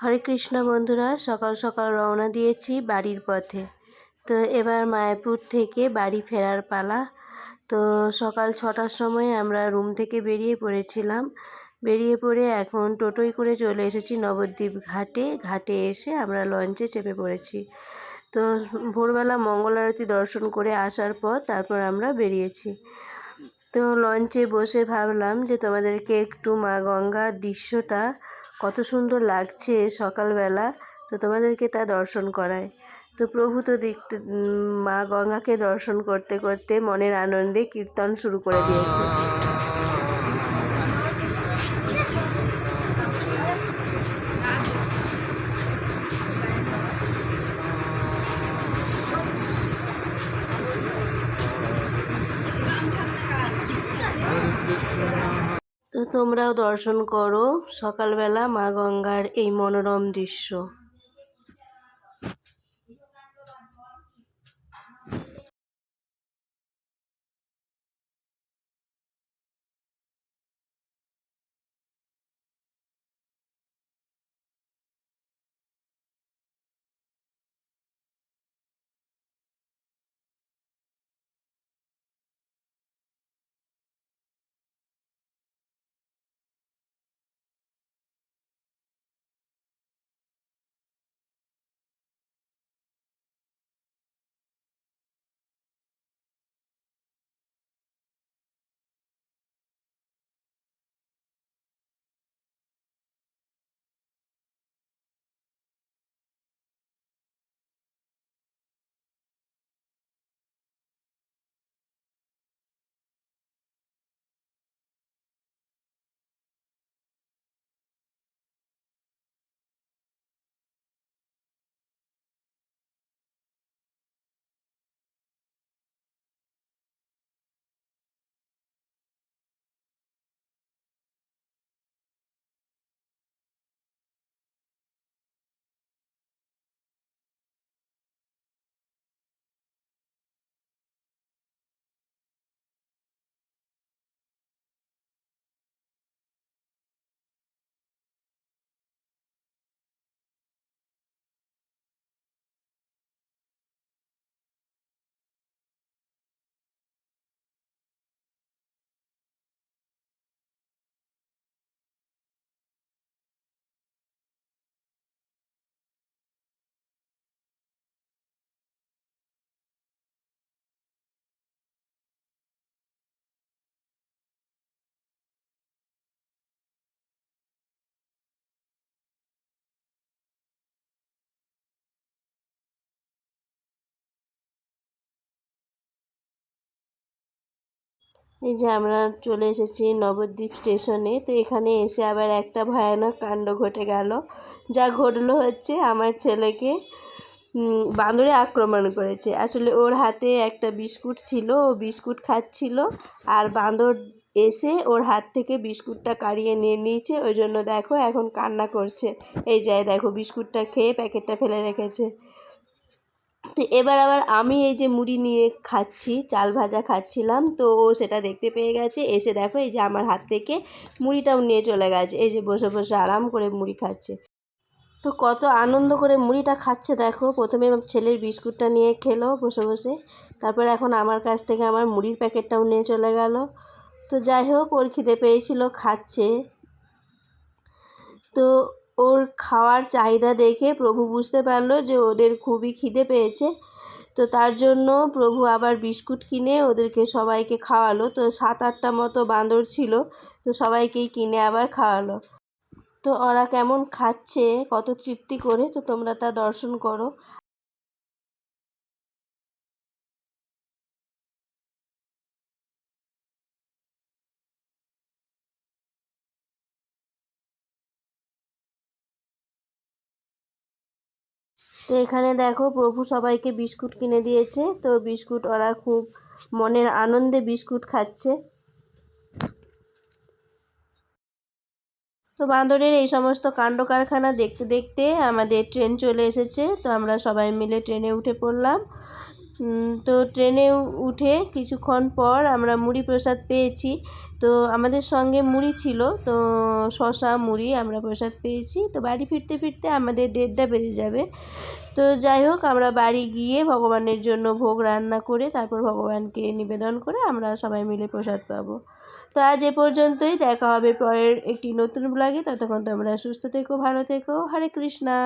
হরে কৃষ্ণ বন্ধুরা, সকাল সকাল রওনা দিয়েছি বাড়ির পথে। তো এবার মায়াপুর থেকে বাড়ি ফেরার পালা। তো সকাল ছটার সময় আমরা রুম থেকে বেরিয়ে পড়েছিলাম। বেরিয়ে পড়ে এখন টোটোয় করে চলে এসেছি নবদ্বীপ ঘাটে। ঘাটে এসে আমরা লঞ্চে চেপে পড়েছি। তো ভোরবেলা মঙ্গল আরতি দর্শন করে আসার পর তারপর আমরা বেরিয়েছি। তো লঞ্চে বসে ভাবলাম যে তোমাদেরকে একটু মা গঙ্গার দৃশ্যটা কত সুন্দর লাগছে সকালবেলা। তো তোমাদেরকে তা দর্শন করায়। তো প্রভু তো দেখতে মা গঙ্গাকে দর্শন করতে করতে মনের আনন্দে কীর্তন শুরু করে দিয়েছে তো তোমরাও দর্শন করো। সকালবেলা মা গঙ্গার এই মনোরম দৃশ্য। এই যে আমরা চলে এসেছি নবদ্বীপ স্টেশনে। তো এখানে এসে আবার একটা ভয়ানক কাণ্ড ঘটে গেল। যা ঘটলো হচ্ছে আমার ছেলেকে বাঁদরে আক্রমণ করেছে। আসলে ওর হাতে একটা বিস্কুট ছিল, ও বিস্কুট খাচ্ছিল। আর বাঁদর এসে ওর হাত থেকে বিস্কুটটা কাড়িয়ে নিয়ে নিয়েছে। ওই জন্য দেখো এখন কান্না করছে। এই যায় দেখো বিস্কুটটা খেয়ে প্যাকেটটা ফেলে রেখেছে। তো এবার আবার আমি এই যে মুড়ি নিয়ে খাচ্ছি, চাল ভাজা খাচ্ছিলাম, তো ও সেটা দেখতে পেয়ে গেছে। এসে দেখো, এই যে আমার হাত থেকে মুড়িটাও নিয়ে চলে গেছে। এই যে বসে বসে আরাম করে মুড়ি খাচ্ছে। তো কত আনন্দ করে মুড়িটা খাচ্ছে, দেখো। প্রথমে ছেলের বিস্কুটটা নিয়ে খেলো বসে বসে। তারপর এখন আমার কাছ থেকে আমার মুড়ির প্যাকেটটাও নিয়ে চলে গেল। তো যাই হোক, ওর খিদে পেয়েছিল, খাচ্ছে। তো ওর খাওয়ার চাহিদা দেখে প্রভু বুঝতে পারল যে ওদের খুবই খিদে পেয়েছে। তো তার জন্য প্রভু আবার বিস্কুট কিনে ওদেরকে সবাইকে খাওয়ালো। তো সাত আটটা মতো বাঁদর ছিল, তো সবাইকেই কিনে আবার খাওয়ালো। তো ওরা কেমন খাচ্ছে, কত তৃপ্তি করে, তো তোমরা তা দর্শন করো। তো এখানে দেখো প্রভু সবাইকে বিস্কুট কিনে দিয়েছে। তো বিস্কুট ওরা খুব মনের আনন্দে বিস্কুট খাচ্ছে। তো বান্দরের এই সমস্ত কাণ্ড কারখানা দেখতে দেখতে আমাদের ট্রেন চলে এসেছে। তো আমরা সবাই মিলে ট্রেনে উঠে পড়লাম। তো ট্রেনে উঠে কিছুক্ষণ পর আমরা মুড়ি প্রসাদ পেয়েছি। তো আমাদের সঙ্গে মুড়ি ছিল, তো শশা মুড়ি আমরা প্রসাদ পেয়েছি। তো বাড়ি ফিরতে ফিরতে আমাদের দেড়টা বেজে যাবে। তো যাই হোক, আমরা বাড়ি গিয়ে ভগবানের জন্য ভোগ রান্না করে, তারপর ভগবানকে নিবেদন করে আমরা সবাই মিলে প্রসাদ পাবো। তো আজ এ পর্যন্তই, দেখা হবে পরের একটি নতুন ব্লগে ততক্ষণ তোমরা সুস্থ থেকো, ভালো থেকো। হরে কৃষ্ণা।